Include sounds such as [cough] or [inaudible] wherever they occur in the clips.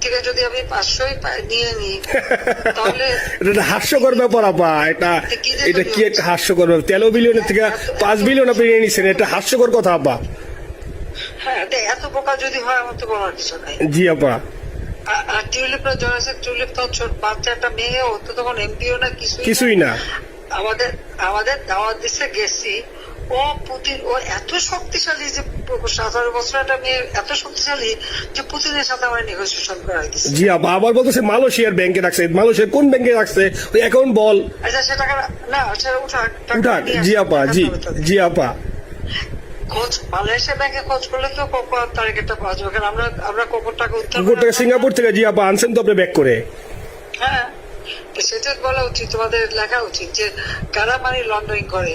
থেকে যদি আমি পাঁচশোই নিয়ে নিই তাহলে [laughs] এটা হাস্যকর ব্যাপার আপা। এটা এটা কি একটা হাস্যকর ব্যাপার? তেরো বিলিয়নের থেকে পাঁচ বিলিয়ন আপনি নিয়ে নিচ্ছেন এটা হাস্যকর কথা আপা। হ্যাঁ এত বোকা যদি হয় আমার তো বলার কিছু নাই। জি আপা। আর- আর টিউলিপরা জড়াছে টিউলিপ তো বাচ্চা একটা মেয়ে ও তো তখন এমপিও না কিছুই না। কিছুই না। আমাদের আমাদের দাওয়াত দিচ্ছে গেছি। ও পুতিন ও এত শক্তিশালী যে সতেরো বছর একটা মেয়ে এত শক্তিশালী যে পুতিনের সাথে আমার নেগোসিয়েশন করাই দিচ্ছে জি আপা আবার বলতেছে মালয়েশিয়ার ব্যাংকে রাখছে। মালয়েশিয়ার কোন ব্যাংকে রাখছে? ওই অ্যাকাউন্ট বল। আচ্ছা সে টাকা না সেটা উঠাক টাকা উঠাক জি আপা জি জি আপা। খোঁজ মালয়েশিয়া ব্যাংকে খোঁজ করলে তো কখন তারিখটা পাওয়া যাবে? কারণ আমরা আমরা কখন টাকা উত্তর গোটা সিঙ্গাপুর থেকে জি আপা আনছেন তো আপনি ব্যাক করে। হ্যাঁ সেটা বলা উচিত তোমাদের লেখা উচিত যে কারা মানি লন্ডারিং করে?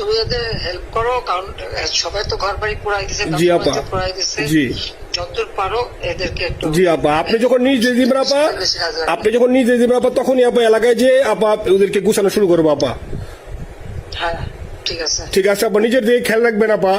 তুমি ওদের হেল্প করো কারণ সবাই তো ঘর বাড়ি পুরাই দিছে জি আপা। জি। পারো এদেরকে একটু জি আপা আপনি যখন নিজ দিবেন আপা। আপনি যখন নিজ দিবেন আপা তখনই আপা এলাকায় যে আপা ওদেরকে গুছানো শুরু করব আপা হ্যাঁ ঠিক আছে ঠিক আছে আপা নিজের দিকে খেয়াল রাখবেন আপা